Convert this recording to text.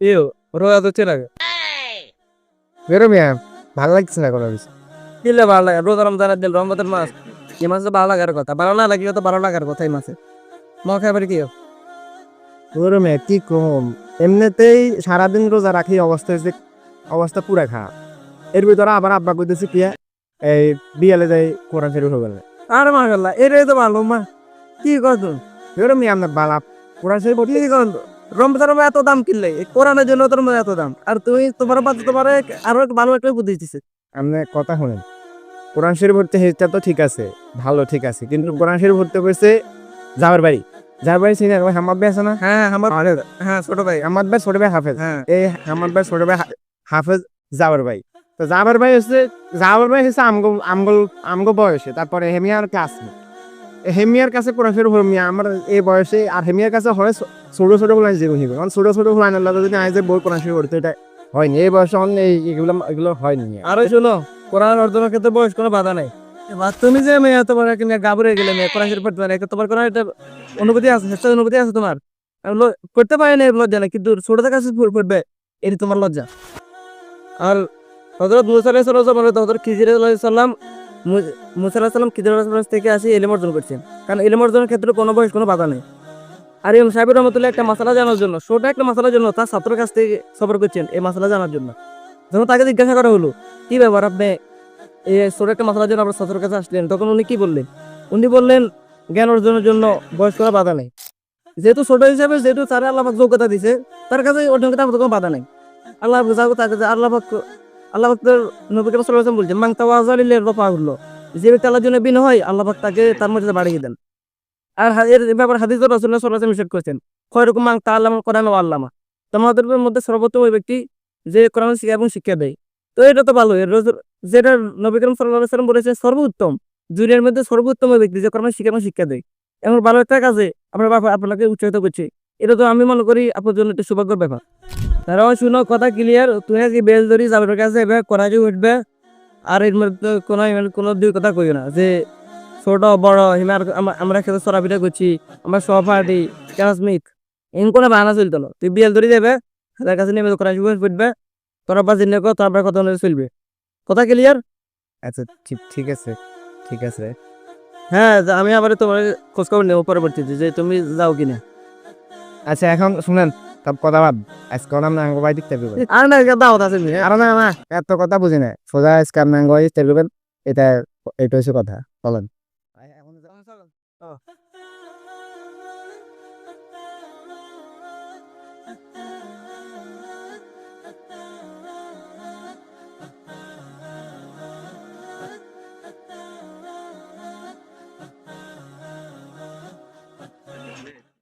You রোজা তো চেনা বেরো মিয়া ভালো লাগছে না কোনো কিছু? দিলে ভালো লাগে? রোজা রমজানের দিন রমজানের মাস এই মাসে ভালো লাগার কথা। ভালো না লাগলে তো ভালো লাগার কথা এই মাসে। মা খাবার কি বেরো মিয়া কি কম? এমনিতেই সারাদিন রোজা রাখি অবস্থা হয়েছে অবস্থা পুরা খারাপ। এর ভিতরে আবার আব্বা কইতেছে কি এই বিয়ালে যাই কোরআন শরীফ হয়ে গেলে আরে মাশাল্লাহ এটাই তো ভালো মা। কি কত বেরো মিয়া আপনার বালা কোরআন শরীফ কি কত রমজানের এত দাম কিনলে? কোরআনের জন্য তোর এত দাম। আর তুমি তোমার বাচ্চা তোমার আরও একটা ভালো একটা বুদ্ধি দিচ্ছে আপনি কথা শুনেন কোরআন শরীফ হেঁচটা তো ঠিক আছে ভালো ঠিক আছে কিন্তু কোরআন শরীফ হয়েছে যাবার বাড়ি। যার বাড়ি চিনি ওই হামাদ ভাই আছে না? হ্যাঁ হ্যাঁ ছোট ভাই। হামাদ ভাই ছোট ভাই হাফেজ। হ্যাঁ। এই হামাদ ভাই ছোট ভাই হাফেজ জাবার ভাই। তো জাবার ভাই হচ্ছে জাবার ভাই হচ্ছে আমগো আমগো আমগো বয়সে তারপরে হেমিয়ার কাছে হেমিয়ার কাছে কোরআন শরীফ হলো মিয়া আমার এই বয়সে আর হেমিয়ার কাছে হয় ছোট ছোটগুলো যে হিবে কারণ ছোট ছোটগুলো আনার যদি আজ বই কোরআন শরীফ পড়তে এটা হয়নি এই বয়সে অন্য এই- এগুলো এগুলো হয়নি। আরও শোনো কোরআন অর্জনের ক্ষেত্রে বয়স কোনো বাধা নাই। এবার তুমি যে মেয়ে তোমার কিনে গাবরে গেলে মেয়ে কোরআন শরীফ পড়তে পারে তোমার কোনো একটা অনুভূতি আছে একটা অনুভূতি আছে তোমার পড়তে পারে না লজ্জা নাই কিন্তু ছোট থেকে কাছে পড়বে এটি তোমার লজ্জা। আর হজরত মুসা আলাইহিস সালাম বলে হজরত খিজির আলাইহিস সালাম মু- মুসা আলাইহিস সালাম খিজির আলাইহিস সালাম থেকে আসি এলেম অর্জন করছেন। কারণ এলেম অর্জনের ক্ষেত্রে কোনো বয়স, কোনো বাধা নেই। আর ইমাম সাহেবের রহমতুল্লাহ একটা মশলা জানার জন্য ছোট একটা মশলার জন্য তার ছাত্রের কাছ থেকে সফর করছেন এই মশলা জানার জন্য। যখন তাকে জিজ্ঞাসা করা হলো, কি ব্যাপার আপনি এই ছোট একটা মশলার জন্য আপনার ছাত্রের কাছে আসলেন? তখন উনি কি বললেন? উনি বললেন, জ্ঞান অর্জনের জন্য বয়স করা বাধা নেই। যেহেতু ছোট হিসাবে, যেহেতু তারা আল্লাহ যোগ্যতা দিছে, তার কাছে অর্জন করতে কোনো বাধা নেই। আল্লাহ তার কাছে আল্লাহ আল্লাহ নবী যে ব্যক্তি আল্লাহর জন্য বিনয় হয়, আল্লাহ তাকে তার বাড়িয়ে দেন। আর এর ব্যাপার করেছেন আল্লামা। তোমাদের মধ্যে সর্বোত্তম ওই ব্যক্তি যে কোরআন, শিক্ষা এবং শিক্ষা দেয়। তো এটা তো ভালো যেটা নবী করিম সাল্লাল্লাহু সর্বোত্তম, দুনিয়ার মধ্যে সর্বোত্তম ব্যক্তি যে কোরআন, শিক্ষা এবং শিক্ষা দেয়। এমন ভালো একটা কাজে আমরা আপনাকে উৎসাহিত করছি। এটা তো আমি মনে করি আপনার জন্য একটা সৌভাগ্যের ব্যাপার। তারাও শুনো কথা ক্লিয়ার তুই কি বেল ধরি যাবে কাছে এবার করাজে উঠবে আর এর মধ্যে কোনো কোনো দুই কথা কইও না। যে ছোট বড় হিমার আমরা খেতে চড়াফিরা করছি আমার সহপাঠী ক্লাসমেট এম কোনো বাহানা চলতো না। তুই বিয়েল ধরে যাবে তার কাছে নেমে করাজে উঠবে তোরা বাজি নেকো তারপরে কথা অনুযায়ী চলবে। কথা ক্লিয়ার আচ্ছা ঠিক ঠিক আছে ঠিক আছে। হ্যাঁ আমি আবার তোমার খোঁজ খবর নেব পরবর্তীতে যে তুমি যাও কিনা। আচ্ছা এখন শুনেন। সব কথা বাদ আজকে নাম নাঙ্গ ভাই দেখতে হবে আর না দাওয়াত আছে? আর না না এত কথা বুঝি না সোজা আজকে নাঙ্গ ভাই দেখতে এটা এটা হচ্ছে কথা বলেন।